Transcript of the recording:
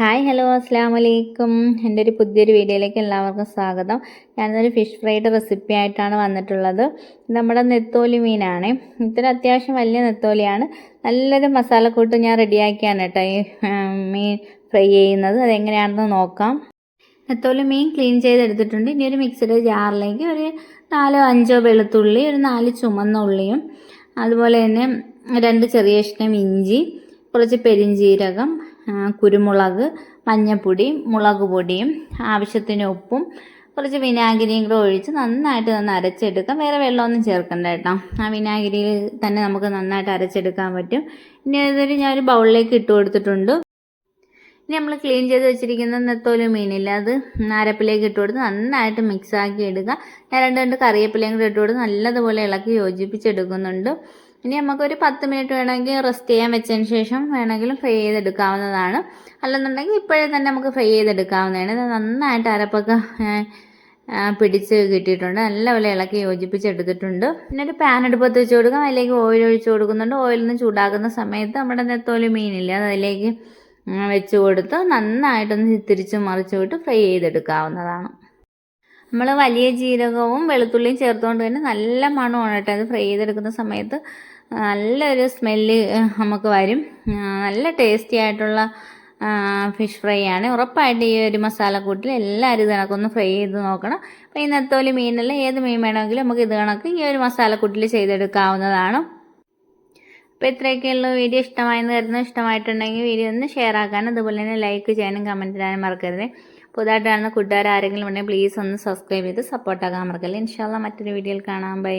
Hi hello അസ്സാം വലൈക്കും എന്റെ ഒരു പുതിയൊരു വീഡിയോയിലേക്ക് എല്ലാവർക്കും സ്വാഗതം. ഞാനൊരു ഫിഷ് ഫ്രൈഡ് റെസിപ്പി ആയിട്ടാണ് വന്നിട്ടുള്ളത്. നമ്മുടെ നെത്തോലി മീനാണ്. ഇത്ര അത്യാവശ്യം വലിയ നെത്തോലിയാണ്. നല്ലൊരു മസാലക്കൂട്ട് ഞാൻ റെഡിയാക്കിയാണ് കേട്ടോ ഈ മീൻ ഫ്രൈ ചെയ്യുന്നത്. അതെങ്ങനെയാണെന്ന് നോക്കാം. നെത്തോലി മീൻ ക്ലീൻ ചെയ്തെടുത്തിട്ടുണ്ട്. ഇനി ഒരു മിക്സിയുടെ ജാറിലേക്ക് ഒരു നാലോ അഞ്ചോ വെളുത്തുള്ളി ഒരു നാല് ചുമന്ന ഉള്ളിയും അതുപോലെ തന്നെ രണ്ട് ചെറിയ ഇഷ്ടം ഇഞ്ചി കുറച്ച് പെരിഞ്ജീരകം ആ, കുരുമുളക് മഞ്ഞൾപ്പൊടി മുളക് പൊടിയും ആവശ്യത്തിന് ഉപ്പും കുറച്ച് വിനാഗിരിയും കൂടെ ഒഴിച്ച് നന്നായിട്ട് ഒന്ന് അരച്ചെടുക്കാം. വേറെ വെള്ളമൊന്നും ചേർക്കണ്ട കേട്ടോ. ആ വിനാഗിരിയിൽ തന്നെ നമുക്ക് നന്നായിട്ട് അരച്ചെടുക്കാൻ പറ്റും. ഇനി അതൊരു ഞാനൊരു ബൗളിലേക്ക് ഇട്ട് കൊടുത്തിട്ടുണ്ട്. ഇനി നമ്മൾ ക്ലീൻ ചെയ്ത് വെച്ചിരിക്കുന്ന നെത്തോലി മീനില്ല അത് അരപ്പിലേക്ക് ഇട്ട് കൊടുത്ത് നന്നായിട്ട് മിക്സ് ആക്കി എടുക്കുക. ഞാൻ രണ്ട് രണ്ട് കറിവേപ്പിലയും കൂടി ഇട്ട് കൊടുത്ത് നല്ലതുപോലെ ഇളക്കി യോജിപ്പിച്ചെടുക്കുന്നുണ്ട്. ഇനി നമുക്കൊരു പത്ത് മിനിറ്റ് വേണമെങ്കിൽ റെസ്റ്റ് ചെയ്യാൻ വെച്ചതിന് ശേഷം വേണമെങ്കിലും ഫ്രൈ ചെയ്തെടുക്കാവുന്നതാണ്. അല്ലെന്നുണ്ടെങ്കിൽ ഇപ്പോഴേ തന്നെ നമുക്ക് ഫ്രൈ ചെയ്തെടുക്കാവുന്നതാണ്. ഇത് നന്നായിട്ട് അരപ്പൊക്കെ പിടിച്ച് കിട്ടിയിട്ടുണ്ട്. നല്ലപോലെ ഇളക്കി യോജിപ്പിച്ചെടുത്തിട്ടുണ്ട്. പിന്നെ ഒരു പാൻ എടുപ്പത്ത് വെച്ച് കൊടുക്കാം. അതിലേക്ക് ഓയിൽ ഒഴിച്ച് കൊടുക്കുന്നുണ്ട്. ഓയിൽ നിന്ന് ചൂടാക്കുന്ന സമയത്ത് നമ്മുടെ നെത്തോലി മീനില്ല അതിലേക്ക് വെച്ച് കൊടുത്ത് നന്നായിട്ടൊന്ന് തിരിച്ച് മറിച്ച് വിട്ട് ഫ്രൈ ചെയ്തെടുക്കാവുന്നതാണ്. നമ്മൾ വലിയ ജീരകവും വെളുത്തുള്ളിയും ചേർത്തുകൊണ്ട് തന്നെ നല്ല മണമാണ് കേട്ടോ അത് ഫ്രൈ ചെയ്തെടുക്കുന്ന സമയത്ത്. നല്ലൊരു സ്മെല്ല് നമുക്ക് വരും. നല്ല ടേസ്റ്റി ആയിട്ടുള്ള ഫിഷ് ഫ്രൈ ആണ്. ഉറപ്പായിട്ട് ഈ ഒരു മസാലക്കൂട്ടിൽ എല്ലാവരും ഇത് കണക്കൊന്ന് ഫ്രൈ ചെയ്ത് നോക്കണം. അപ്പോൾ ഈ മീനല്ല ഏത് മീൻ വേണമെങ്കിലും നമുക്ക് ഇത് കണക്ക് ഈ ഒരു മസാലക്കൂട്ടിൽ ചെയ്തെടുക്കാവുന്നതാണ്. അപ്പോൾ ഇത്രയൊക്കെയുള്ള വീഡിയോ ഇഷ്ടമായെന്ന് കരുതുന്നു. ഇഷ്ടമായിട്ടുണ്ടെങ്കിൽ വീഡിയോ ഒന്ന് ഷെയർ ആക്കാനും അതുപോലെ തന്നെ ലൈക്ക് ചെയ്യാനും കമന്റ് ചെയ്യാനും മറക്കരുത്. പുതുതായിട്ട് കാണുന്ന കൂട്ടുകാർ ആരെങ്കിലും ഉണ്ടെങ്കിൽ പ്ലീസ് ഒന്ന് സബ്സ്ക്രൈബ് ചെയ്ത് സപ്പോർട്ടാക്കാൻ മറക്കല്ലേ ഇൻഷാല്ല മറ്റൊരു വീഡിയോയിൽ കാണാം. ബൈ